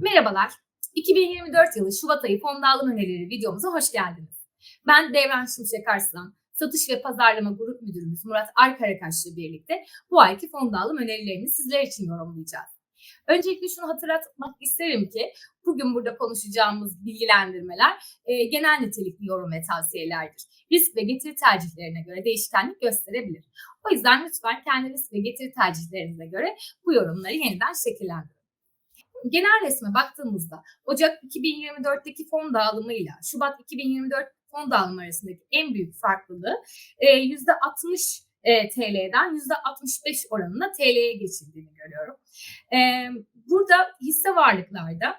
Merhabalar. 2024 yılı Şubat ayı fon dağılım önerileri videomuza hoş geldiniz. Ben Devran Şimşek Arslan, Satış ve Pazarlama Grup Müdürümüz Murat Arkarakaş'la birlikte bu ayki fon dağılım önerilerini sizler için yorumlayacağız. Öncelikle şunu hatırlatmak isterim ki bugün burada konuşacağımız bilgilendirmeler e, genel nitelikli yorum ve tavsiyelerdir. Risk ve getiri tercihlerine göre değişkenlik gösterebilir. O yüzden lütfen kendi risk ve getiri tercihlerinize göre bu yorumları yeniden şekillendirin. Genel resme baktığımızda Ocak 2024'teki fon dağılımıyla Şubat 2024 fon dağılımı arasındaki en büyük farklılığı e, %60 e, TL'den %65 oranında TL'ye geçildiğini görüyorum. E, burada hisse varlıklarda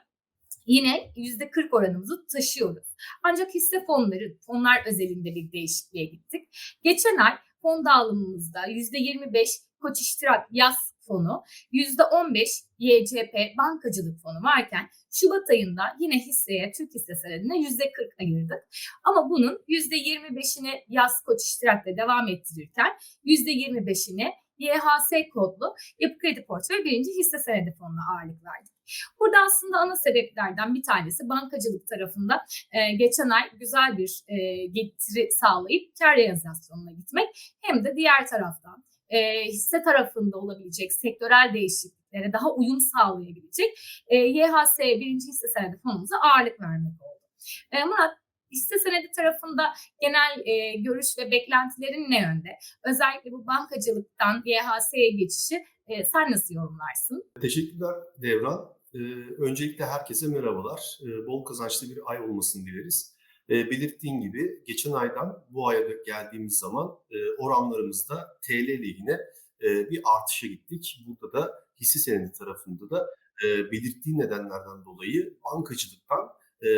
yine %40 oranımızı taşıyoruz. Ancak hisse fonları, fonlar özelinde bir değişikliğe gittik. Geçen ay fon dağılımımızda %25 Koç İştirak Yaz fonu, %15 YCP bankacılık fonu varken Şubat ayında yine hisseye, Türk hisse senedine %40 ayırdık. Ama bunun %25'ini yaz koç iştirakla devam ettirirken %25'ini YHS kodlu yapı kredi portföy birinci hisse senedi fonuna ağırlık verdik. Burada aslında ana sebeplerden bir tanesi bankacılık tarafında e, geçen ay güzel bir e, getiri sağlayıp kar realizasyonuna gitmek hem de diğer taraftan e, hisse tarafında olabilecek sektörel değişikliklere daha uyum sağlayabilecek e, YHS birinci hisse senedi fonumuza ağırlık vermek oldu. E, Murat hisse senedi tarafında genel e, görüş ve beklentilerin ne yönde? Özellikle bu bankacılıktan YHS'ye geçişi e, sen nasıl yorumlarsın? Teşekkürler Devran. Ee, öncelikle herkese merhabalar. Ee, bol kazançlı bir ay olmasını dileriz. Ee, belirttiğin gibi geçen aydan bu aya geldiğimiz zaman e, oranlarımızda TL lehine e, bir artışa gittik. Burada da hisse senedi tarafında da e, belirttiği nedenlerden dolayı bankacılıktan e,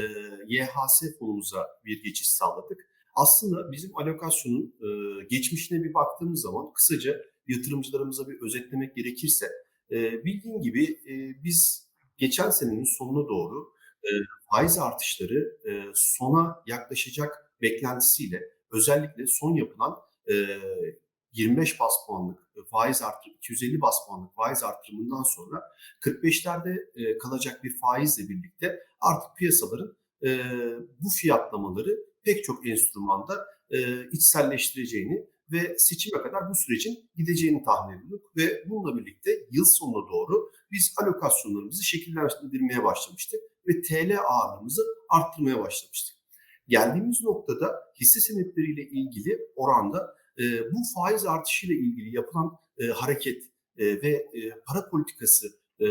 YHS fonumuza bir geçiş sağladık. Aslında bizim alokasyonun e, geçmişine bir baktığımız zaman kısaca yatırımcılarımıza bir özetlemek gerekirse e, bildiğin gibi e, biz geçen senenin sonuna doğru e, faiz artışları e, sona yaklaşacak beklentisiyle özellikle son yapılan e, 25 bas puanlık faiz artırım, 250 bas puanlık faiz artırımından sonra 45'lerde e, kalacak bir faizle birlikte artık piyasaların e, bu fiyatlamaları pek çok enstrümanda e, içselleştireceğini ve seçime kadar bu sürecin gideceğini tahmin ediyorduk. Ve bununla birlikte yıl sonuna doğru biz alokasyonlarımızı şekillendirmeye başlamıştık ve TL ağırlığımızı arttırmaya başlamıştık. Geldiğimiz noktada hisse senetleriyle ilgili oranda e, bu faiz artışıyla ilgili yapılan e, hareket e, ve e, para politikası e,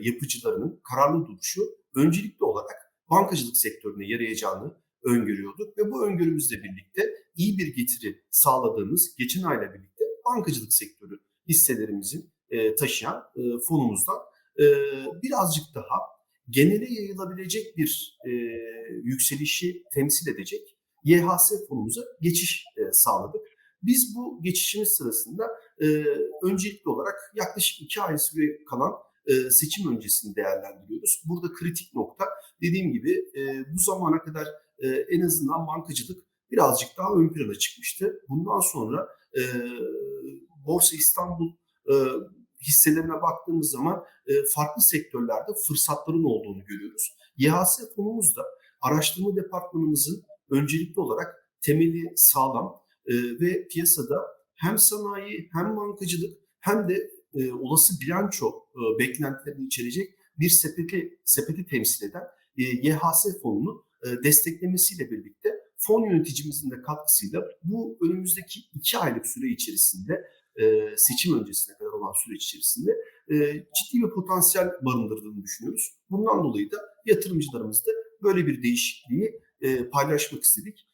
yapıcılarının kararlı duruşu öncelikli olarak bankacılık sektörüne yarayacağını öngörüyorduk ve bu öngörümüzle birlikte iyi bir getiri sağladığımız geçen ayla birlikte bankacılık sektörü hisselerimizin e, taşıyan e, fonumuzdan e, birazcık daha genele yayılabilecek bir e, yükselişi temsil edecek YHS fonumuza geçiş e, sağladık. Biz bu geçişimiz sırasında e, öncelikli olarak yaklaşık iki ay süre kalan e, seçim öncesini değerlendiriyoruz. Burada kritik nokta dediğim gibi e, bu zamana kadar e, en azından bankacılık birazcık daha ön plana çıkmıştı. Bundan sonra e, Borsa İstanbul e, hisselerine baktığımız zaman e, farklı sektörlerde fırsatların olduğunu görüyoruz. YHS fonumuz da araştırma departmanımızın öncelikli olarak temeli sağlam e, ve piyasada hem sanayi hem bankacılık hem de e, olası bilanço e, beklentilerini içerecek bir sepeti sepeti temsil eden e, YHS fonunu e, desteklemesiyle birlikte fon yöneticimizin de katkısıyla bu önümüzdeki iki aylık süre içerisinde e, seçim öncesine kadar olan süreç içerisinde e, ciddi bir potansiyel barındırdığını düşünüyoruz. Bundan dolayı da yatırımcılarımızda böyle bir değişikliği e, paylaşmak istedik.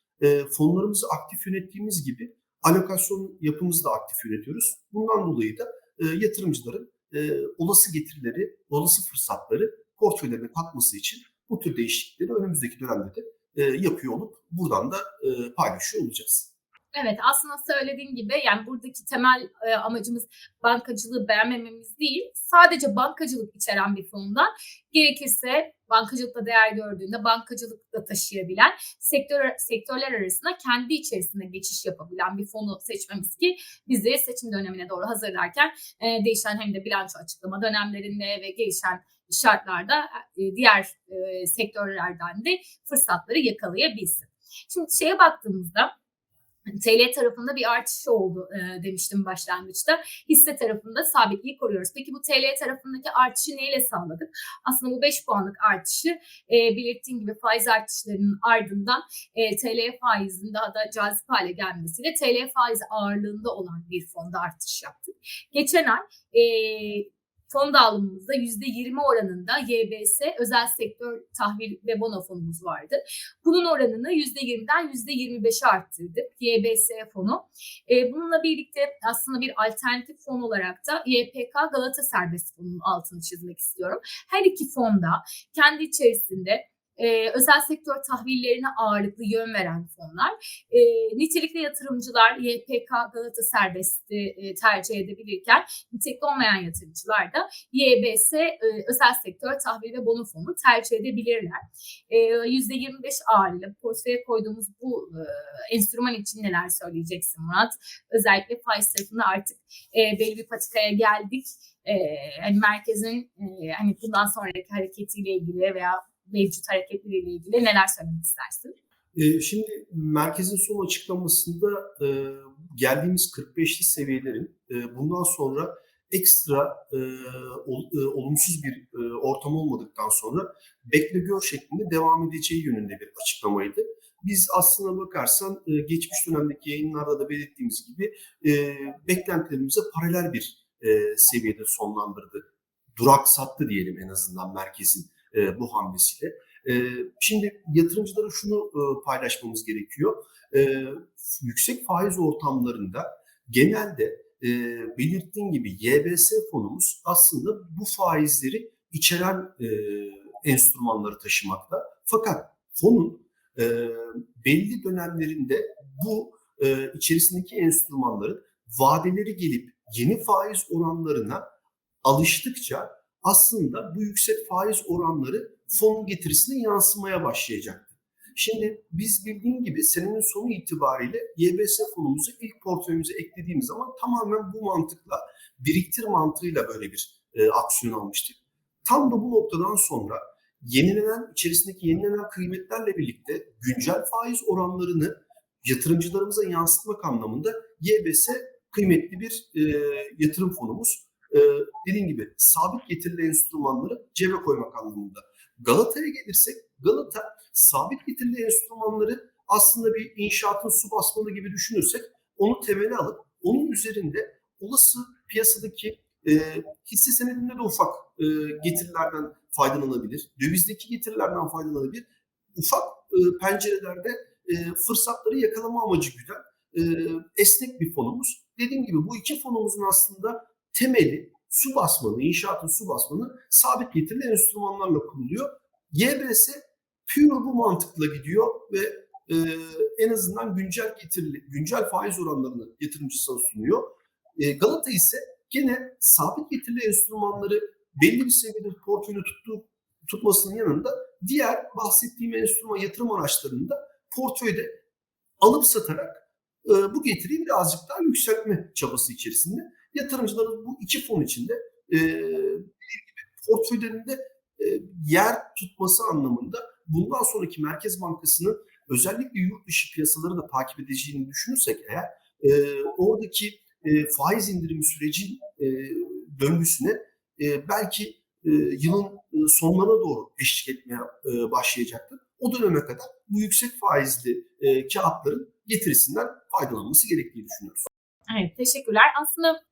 Fonlarımızı aktif yönettiğimiz gibi alokasyon yapımızı da aktif yönetiyoruz. Bundan dolayı da yatırımcıların olası getirileri, olası fırsatları portföylerine katması için bu tür değişiklikleri önümüzdeki dönemde de yapıyor olup buradan da e, paylaşıyor olacağız. Evet aslında söylediğin gibi yani buradaki temel e, amacımız bankacılığı beğenmememiz değil. Sadece bankacılık içeren bir fondan gerekirse bankacılıkta değer gördüğünde bankacılıkta taşıyabilen sektör sektörler arasında kendi içerisinde geçiş yapabilen bir fonu seçmemiz ki bizi seçim dönemine doğru hazırlarken e, değişen hem de bilanço açıklama dönemlerinde ve gelişen şartlarda e, diğer e, sektörlerden de fırsatları yakalayabilsin. Şimdi şeye baktığımızda TL tarafında bir artış oldu e, demiştim başlangıçta. Hisse tarafında sabitliği koruyoruz. Peki bu TL tarafındaki artışı neyle sağladık? Aslında bu 5 puanlık artışı e, belirttiğim gibi faiz artışlarının ardından e, TL faizinin daha da cazip hale gelmesiyle TL faizi ağırlığında olan bir fonda artış yaptık. Geçen ay e, fon dağılımımızda %20 oranında YBS özel sektör tahvil ve bono fonumuz vardı. Bunun oranını %20'den %25'e arttırdık YBS fonu. E, bununla birlikte aslında bir alternatif fon olarak da YPK Galata Serbest Fonu'nun altını çizmek istiyorum. Her iki fonda kendi içerisinde e, özel sektör tahvillerine ağırlıklı yön veren fonlar. E, nitelikli yatırımcılar YPK Galata Serbest'i e, tercih edebilirken nitelikli olmayan yatırımcılar da YBS e, özel sektör tahvil ve bono fonu tercih edebilirler. E, %25 ağırlığı portföye koyduğumuz bu e, enstrüman için neler söyleyeceksin Murat? Özellikle faiz tarafında artık e, belli bir patikaya geldik. E, hani merkezin e, hani bundan sonraki hareketiyle ilgili veya mevcut hareketleriyle ilgili neler söylemek istersin? Ee, Şimdi merkezin son açıklamasında e, geldiğimiz 45'li seviyelerin e, bundan sonra ekstra e, ol- olumsuz bir ortam olmadıktan sonra bekle gör şeklinde devam edeceği yönünde bir açıklamaydı. Biz aslına bakarsan geçmiş dönemdeki yayınlarda da belirttiğimiz gibi beklentilerimize paralel bir seviyede sonlandırdı. Duraksattı diyelim en azından merkezin e, bu hamlesiyle. E, şimdi yatırımcılara şunu e, paylaşmamız gerekiyor. E, yüksek faiz ortamlarında genelde e, belirttiğim gibi YBS fonumuz aslında bu faizleri içeren e, enstrümanları taşımakta. Fakat fonun e, belli dönemlerinde bu e, içerisindeki enstrümanların vadeleri gelip yeni faiz oranlarına alıştıkça aslında bu yüksek faiz oranları fonun getirisine yansımaya başlayacaktı. Şimdi biz bildiğim gibi senenin sonu itibariyle YBS fonumuzu ilk portföyümüze eklediğimiz zaman tamamen bu mantıkla biriktir mantığıyla böyle bir e, aksiyon almıştık. Tam da bu noktadan sonra yenilenen, içerisindeki yenilenen kıymetlerle birlikte güncel faiz oranlarını yatırımcılarımıza yansıtmak anlamında YBS kıymetli bir e, yatırım fonumuz. E, dediğim gibi sabit getirili enstrümanları cebe koymak anlamında. Galata'ya gelirsek, Galata sabit getirili enstrümanları aslında bir inşaatın su basmalı gibi düşünürsek onu temeli alıp onun üzerinde olası piyasadaki e, hisse senedinde de ufak e, getirilerden faydalanabilir. Dövizdeki getirilerden faydalanabilir. Ufak e, pencerelerde e, fırsatları yakalama amacı güden e, esnek bir fonumuz. Dediğim gibi bu iki fonumuzun aslında temeli su basmanı, inşaatın su basmanı sabit getirili enstrümanlarla kuruluyor. YBS pure bu mantıkla gidiyor ve e, en azından güncel getirili, güncel faiz oranlarını yatırımcısına sunuyor. E, Galata ise gene sabit getirili enstrümanları belli bir seviyede portföyünü tuttuğu, tutmasının yanında diğer bahsettiğim enstrüman yatırım araçlarında portföyde alıp satarak e, bu getiriyi birazcık daha yükseltme çabası içerisinde. Yatırımcıların bu iki fon içinde e, portföylerinde e, yer tutması anlamında bundan sonraki Merkez Bankası'nın özellikle yurt dışı piyasaları da takip edeceğini düşünürsek eğer e, oradaki e, faiz indirimi sürecin e, döngüsüne e, belki e, yılın e, sonlarına doğru eşlik etmeye e, başlayacaktır. O döneme kadar bu yüksek faizli e, kağıtların getirisinden faydalanması gerektiğini düşünüyoruz. Evet teşekkürler. Aslında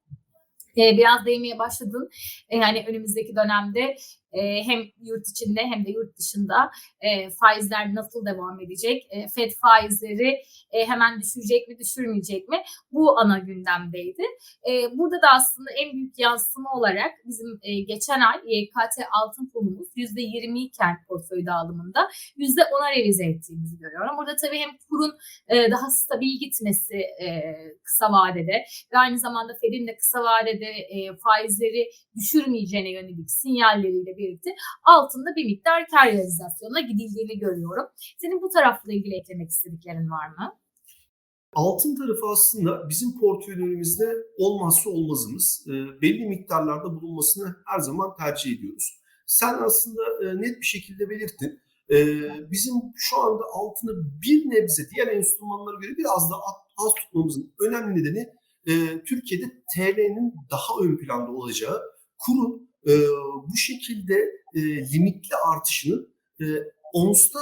biraz değinmeye başladın. E, yani önümüzdeki dönemde e, hem yurt içinde hem de yurt dışında e, faizler nasıl devam edecek? E, Fed faizleri e, hemen düşürecek mi düşürmeyecek mi? Bu ana gündemdeydi. E, burada da aslında en büyük yansıma olarak bizim e, geçen ay YKT altın fonumuz %20 iken portföy dağılımında %10'a revize ettiğimizi görüyorum. Burada tabii hem kurun e, daha stabil gitmesi e, kısa vadede ve aynı zamanda Fed'in de kısa vadede e, faizleri düşürmeyeceğine yönelik sinyalleriyle birlikte altında bir miktar kar realizasyonuna gidildiğini görüyorum. Senin bu tarafla ilgili eklemek istediklerin var mı? Altın tarafı aslında bizim portföylerimizde olmazsa olmazımız. E, belli miktarlarda bulunmasını her zaman tercih ediyoruz. Sen aslında e, net bir şekilde belirttin. E, bizim şu anda altını bir nebze diğer enstrümanlara göre biraz daha az tutmamızın önemli nedeni e, Türkiye'de TL'nin daha ön planda olacağı, kurun e, bu şekilde e, limitli artışının e, onsta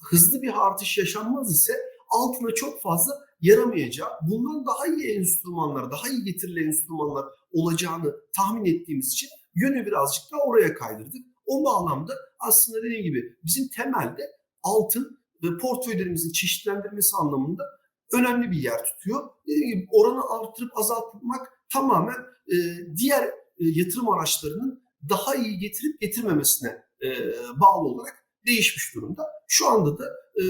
hızlı bir artış yaşanmaz ise altına çok fazla yaramayacağı, bundan daha iyi enstrümanlar, daha iyi getirili enstrümanlar olacağını tahmin ettiğimiz için yönü birazcık daha oraya kaydırdık. O bağlamda aslında dediğim gibi bizim temelde altın ve portföylerimizin çeşitlendirmesi anlamında önemli bir yer tutuyor. Dediğim gibi oranı artırıp azaltmak tamamen e, diğer yatırım araçlarının daha iyi getirip getirmemesine e, bağlı olarak değişmiş durumda. Şu anda da e,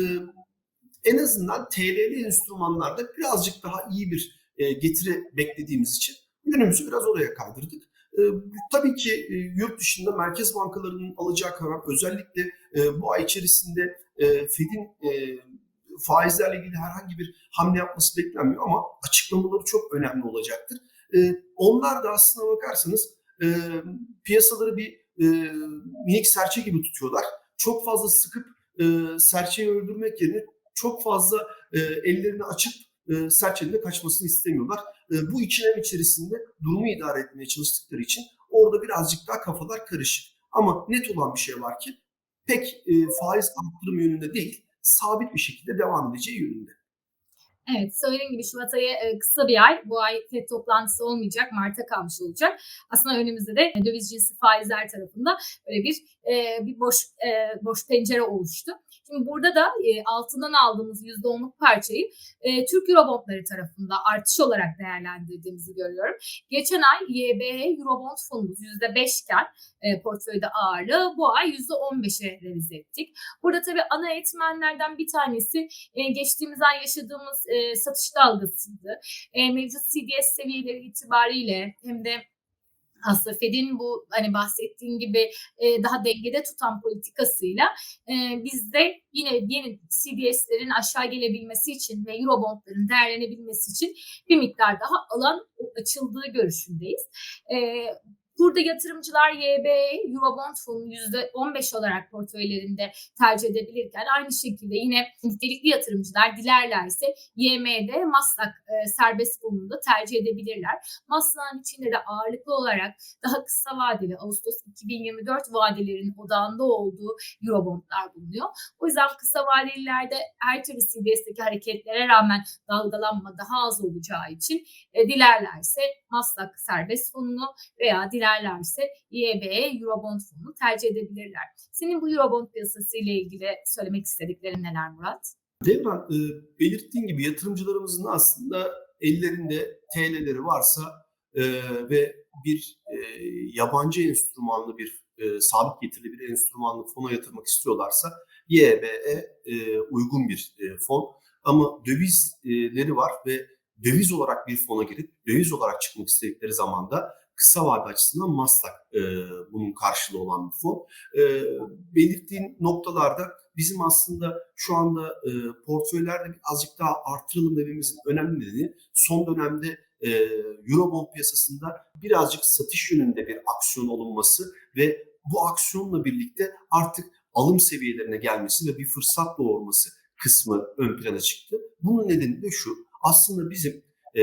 en azından TL'li enstrümanlarda birazcık daha iyi bir e, getiri beklediğimiz için yönümüzü biraz oraya kaydırdık. E, tabii ki e, yurt dışında merkez bankalarının alacağı karar özellikle e, bu ay içerisinde e, Fed'in e, faizlerle ilgili herhangi bir hamle yapması beklenmiyor ama açıklamaları çok önemli olacaktır. E, onlar da aslına bakarsanız e, piyasaları bir e, minik serçe gibi tutuyorlar. Çok fazla sıkıp e, serçeyi öldürmek yerine çok fazla e, ellerini açıp e, serçenin de kaçmasını istemiyorlar. E, bu ikilem içerisinde durumu idare etmeye çalıştıkları için orada birazcık daha kafalar karışık. Ama net olan bir şey var ki pek e, faiz arttırım yönünde değil, sabit bir şekilde devam edeceği yönünde. Evet, söylediğim gibi Şubat ayı e, kısa bir ay. Bu ay FED toplantısı olmayacak, Mart'a kalmış olacak. Aslında önümüzde de döviz cinsi faizler tarafında böyle bir e, bir boş e, boş pencere oluştu. Şimdi burada da e, altından aldığımız %10'luk parçayı e, Türk Eurobondları tarafında artış olarak değerlendirdiğimizi görüyorum. Geçen ay YBE Eurobond fonumuz %5 iken e, portföyde ağırlığı bu ay %15'e revize ettik. Burada tabii ana etmenlerden bir tanesi e, geçtiğimiz ay yaşadığımız e, satış dalgasıydı. E, mevcut CDS seviyeleri itibariyle hem de aslında Fed'in bu hani bahsettiğim gibi e, daha dengede tutan politikasıyla e, bizde yine yeni CDS'lerin aşağı gelebilmesi için ve Eurobondların değerlenebilmesi için bir miktar daha alan açıldığı görüşündeyiz. E, Burada yatırımcılar YB, Eurobond fonu %15 olarak portföylerinde tercih edebilirken aynı şekilde yine nitelikli yatırımcılar dilerlerse YM'de Maslak e, serbest fonunda tercih edebilirler. Maslak'ın içinde de ağırlıklı olarak daha kısa vadeli Ağustos 2024 vadelerin odağında olduğu Eurobondlar bulunuyor. O yüzden kısa vadelilerde her türlü CDS'deki hareketlere rağmen dalgalanma daha az olacağı için e, dilerlerse Maslak serbest fonunu veya diler dilerlerse YB'ye Eurobond fonunu tercih edebilirler. Senin bu Eurobond piyasası ile ilgili söylemek istediklerin neler Murat? Devran, e, belirttiğin gibi yatırımcılarımızın aslında ellerinde TL'leri varsa e, ve bir e, yabancı enstrümanlı bir e, sabit getirili bir enstrümanlı fona yatırmak istiyorlarsa YB'ye e, uygun bir e, fon. Ama dövizleri var ve döviz olarak bir fona girip döviz olarak çıkmak istedikleri zaman da kısa vade açısından Maslak e, bunun karşılığı olan bir fon. E, belirttiğin noktalarda bizim aslında şu anda e, portföylerde azıcık daha artıralım dememizin önemli nedeni son dönemde e, Eurobond piyasasında birazcık satış yönünde bir aksiyon olunması ve bu aksiyonla birlikte artık alım seviyelerine gelmesi ve bir fırsat doğurması kısmı ön plana çıktı. Bunun nedeni de şu, aslında bizim e,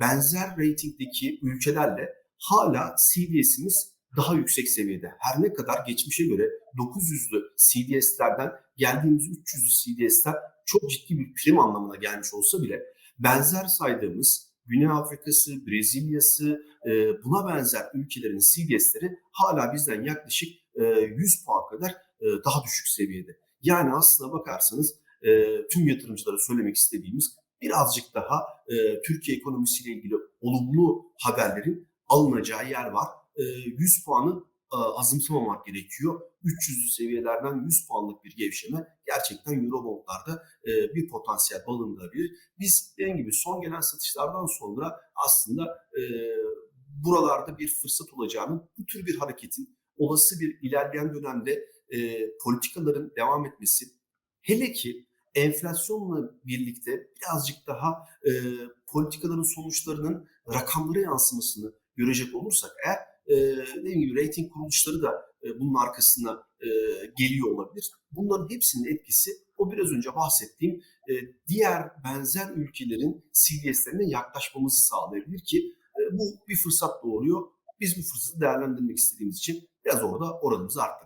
benzer ratingdeki ülkelerle hala CDS'imiz daha yüksek seviyede. Her ne kadar geçmişe göre 900'lü CDS'lerden geldiğimiz 300'lü CDS'ler çok ciddi bir prim anlamına gelmiş olsa bile benzer saydığımız Güney Afrika'sı, Brezilya'sı, e, buna benzer ülkelerin CDS'leri hala bizden yaklaşık e, 100 puan kadar e, daha düşük seviyede. Yani aslına bakarsanız e, tüm yatırımcılara söylemek istediğimiz birazcık daha e, Türkiye ekonomisiyle ilgili olumlu haberlerin alınacağı yer var. E, 100 puanı e, azımsamamak gerekiyor. 300 seviyelerden 100 puanlık bir gevşeme gerçekten Eurobondlarda e, bir potansiyel barındırabilir. Biz dediğim gibi son gelen satışlardan sonra aslında e, buralarda bir fırsat olacağını, bu tür bir hareketin olası bir ilerleyen dönemde politikaların devam etmesi, hele ki enflasyonla birlikte birazcık daha politikaların sonuçlarının rakamlara yansımasını görecek olursak eğer e, dediğim gibi reyting kuruluşları da e, bunun arkasına e, geliyor olabilir. Bunların hepsinin etkisi o biraz önce bahsettiğim e, diğer benzer ülkelerin CDS'lerine yaklaşmamızı sağlayabilir ki e, bu bir fırsat doğuruyor. Biz bu fırsatı değerlendirmek istediğimiz için biraz orada oranımızı arttırdık.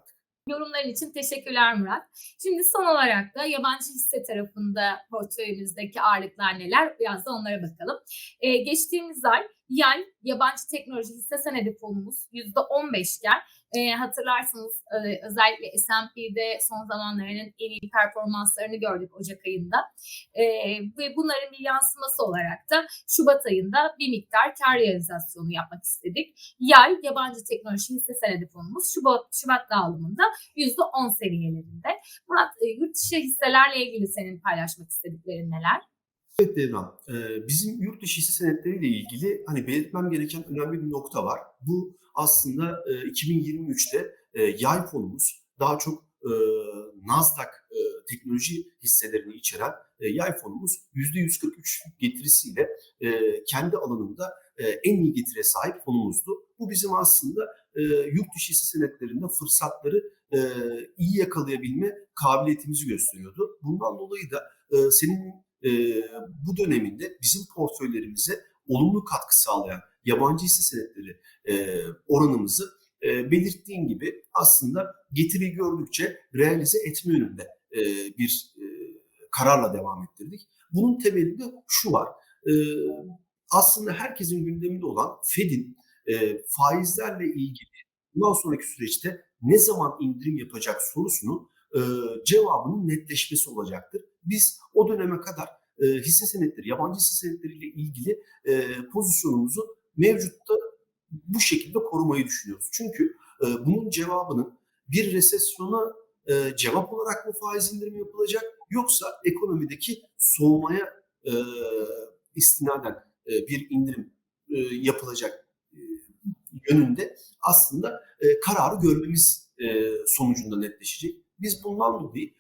Yorumların için teşekkürler Murat. Şimdi son olarak da yabancı hisse tarafında portföyümüzdeki ağırlıklar neler? Biraz da onlara bakalım. Ee, geçtiğimiz ay yay yabancı teknoloji hisse senedi fonumuz %15 iken e, hatırlarsanız e, özellikle S&P'de son zamanlarının en iyi performanslarını gördük Ocak ayında. E, ve bunların bir yansıması olarak da Şubat ayında bir miktar kar realizasyonu yapmak istedik. Yay yabancı teknoloji hisse senedi fonumuz Şubat, Şubat dağılımında %10 seviyelerinde. Murat e, yurt dışı hisselerle ilgili senin paylaşmak istediklerin neler? Evet Devran, e, bizim yurt dışı hisse senetleriyle ilgili hani belirtmem gereken önemli bir nokta var. Bu aslında e, 2023'te e, yay fonumuz daha çok e, Nasdaq e, teknoloji hisselerini içeren e, yay fonumuz %143 getirisiyle e, kendi alanında e, en iyi getire sahip fonumuzdu. Bu bizim aslında e, yurt dışı hisse senetlerinde fırsatları e, iyi yakalayabilme kabiliyetimizi gösteriyordu. Bundan dolayı da e, senin e, bu döneminde bizim portföylerimize olumlu katkı sağlayan yabancı hisse senetleri e, oranımızı e, belirttiğin gibi aslında getiri gördükçe realize etme yönünde e, bir e, kararla devam ettirdik. Bunun temelinde şu var. E, aslında herkesin gündeminde olan Fed'in e, faizlerle ilgili bundan sonraki süreçte ne zaman indirim yapacak sorusunu e, cevabının netleşmesi olacaktır. Biz o döneme kadar e, hisse senetleri, yabancı hisse senetleriyle ilgili e, pozisyonumuzu mevcutta bu şekilde korumayı düşünüyoruz. Çünkü e, bunun cevabının bir resesyona e, cevap olarak mı faiz indirimi yapılacak yoksa ekonomideki soğumaya e, istinaden e, bir indirim e, yapılacak e, yönünde aslında e, kararı görmemiz e, sonucunda netleşecek. Biz bundan dolayı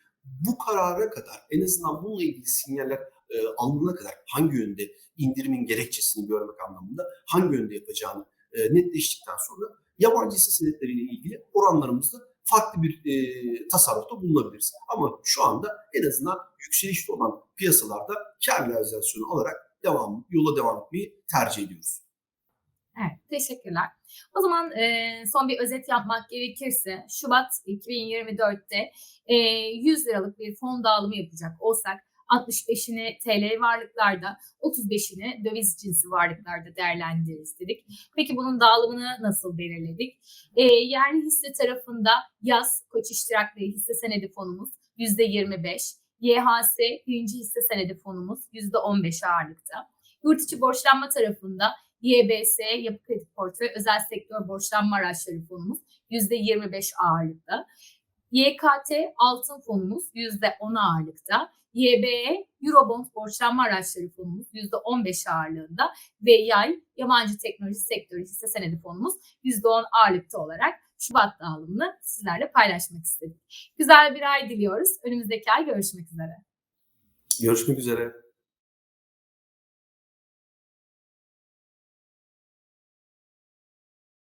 bu karara kadar en azından bununla ilgili sinyaller e, alınana kadar hangi yönde indirimin gerekçesini görmek anlamında hangi yönde yapacağını e, netleştikten sonra yabancı hisse senetleriyle ilgili oranlarımızda farklı bir e, tasarrufta bulunabiliriz. Ama şu anda en azından yükselişte olan piyasalarda kar realizasyonu alarak devam yola devam etmeyi tercih ediyoruz. Evet, teşekkürler. O zaman e, son bir özet yapmak gerekirse Şubat 2024'te e, 100 liralık bir fon dağılımı yapacak olsak 65'ini TL varlıklarda, 35'ini döviz cinsi varlıklarda değerlendiririz dedik. Peki bunun dağılımını nasıl belirledik? E, yerli hisse tarafında yaz Koç İştiraklı hisse senedi fonumuz %25, YHS birinci hisse senedi fonumuz %15 ağırlıkta. Yurt içi borçlanma tarafında YBS Yapı Kredi Portföy Özel Sektör Borçlanma Araçları fonumuz %25 ağırlıkta. YKT Altın fonumuz %10 ağırlıkta. YBE Eurobond Borçlanma Araçları fonumuz %15 ağırlığında ve Yay Yabancı Teknoloji Sektörü Hisse Senedi fonumuz %10 ağırlıkta olarak Şubat dağılımını sizlerle paylaşmak istedik. Güzel bir ay diliyoruz. Önümüzdeki ay görüşmek üzere. Görüşmek üzere.